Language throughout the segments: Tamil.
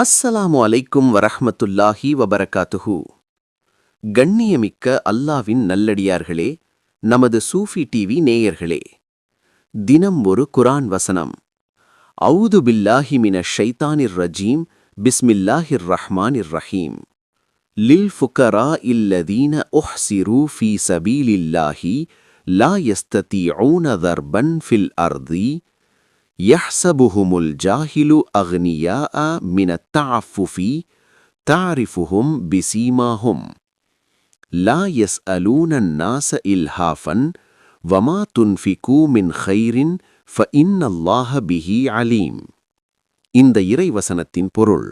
அஸ்ஸலாமு அலைக்கும் வரஹமத்துல்லாஹி வபரகாத்துஹு. கண்ணியமிக்க அல்லாவின் நல்லடியார்களே நமது சூஃபி டிவி நேயர்களே தினம் ஒரு குரான் வசனம். அவுது பில்லாஹி மின ஷைத்தானிர் ரஜீம் பிஸ்மில்லாஹிர் ரஹ்மானிர் ரஹீம். லில் ஃபுக்கரா இல்லதீன உஹ்சிரு ஃபீ சபீலில்லாஹி லா யஸ்ததீஊன தர்பன் ஃபில் அர்தி. يحسبهم الجاهل أغنياء من التعفف تعرفهم بسيماهم لا يسألون الناس إلهافا وما تنفقوا من خير فإن الله به عليم இந்த இறைவசனத்தின் பொருள்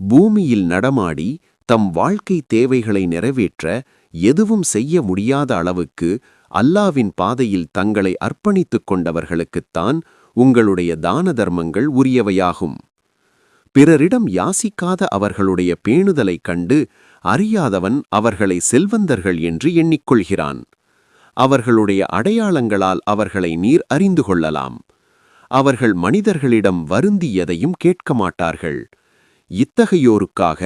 பூமியில் நடமாடி தம் வாழ்க்கை தேவைகளை நிறைவேற்ற எதுவும் செய்ய முடியாத அளவுக்கு அல்லாவின் பாதையில் தங்களை அர்ப்பணித்துக் கொண்டவர்களுக்குத்தான் உங்களுடைய தான தர்மங்கள் உரியவையாகும். பிறரிடம் யாசிக்காத அவர்களுடைய பேணுதலைக் கண்டு அறியாதவன் அவர்களை செல்வந்தர்கள் என்று எண்ணிக்கொள்கிறான். அவர்களுடைய அடையாளங்களால் அவர்களை நீர் அறிந்து கொள்ளலாம். அவர்கள் மனிதர்களிடம் வருந்தி எதையும் கேட்க மாட்டார்கள். இத்தகையோருக்காக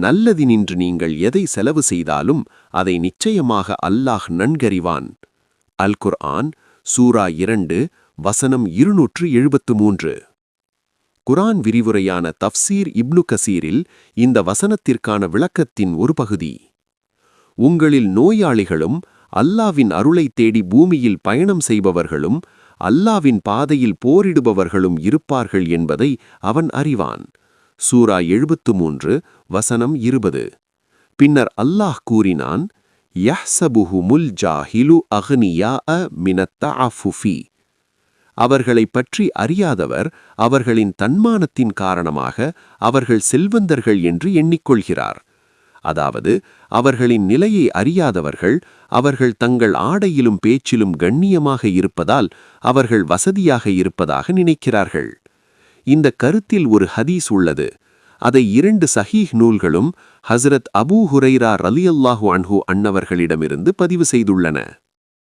நல்லதினின்று நீங்கள் எதை செலவு செய்தாலும் அதை நிச்சயமாக அல்லாஹ் நன்கறிவான். அல் குர்ஆன் சூரா இரண்டு வசனம் இருநூற்று எழுபத்து மூன்று குரான் விரிவுரையான தஃப்சீர் இப்னு கசீரில் இந்த வசனத்திற்கான விளக்கத்தின் ஒரு பகுதி. உங்களில் நோயாளிகளும் அல்லாவின் அருளை தேடி பூமியில் பயணம் செய்பவர்களும் அல்லாவின் பாதையில் போரிடுபவர்களும் இருப்பார்கள் என்பதை அவன் அறிவான். சூரா எழுபத்து மூன்று வசனம் இருபது. பின்னர் அல்லாஹ் கூறினான் யஹ்சபுஹுமுல் ஜாஹிலு அஹ்னியா அ மினத்த அஃபுஃபி அவர்களைப் பற்றி அறியாதவர் அவர்களின் தன்மானத்தின் காரணமாக அவர்கள் செல்வந்தர்கள் என்று எண்ணிக்கொள்கிறார். அதாவது அவர்களின் நிலையை அறியாதவர்கள் அவர்கள் தங்கள் ஆடையிலும் பேச்சிலும் கண்ணியமாக இருப்பதால் அவர்கள் வசதியாக இருப்பதாக நினைக்கிறார்கள். இந்த கருத்தில் ஒரு ஹதீஸ் உள்ளது. அதை இரண்டு சஹீஹ் நூல்களும் ஹசரத் அபூ ஹுரைரா ரலியல்லாஹு அன்ஹு அன்னவர்களிடமிருந்து பதிவு செய்துள்ளன.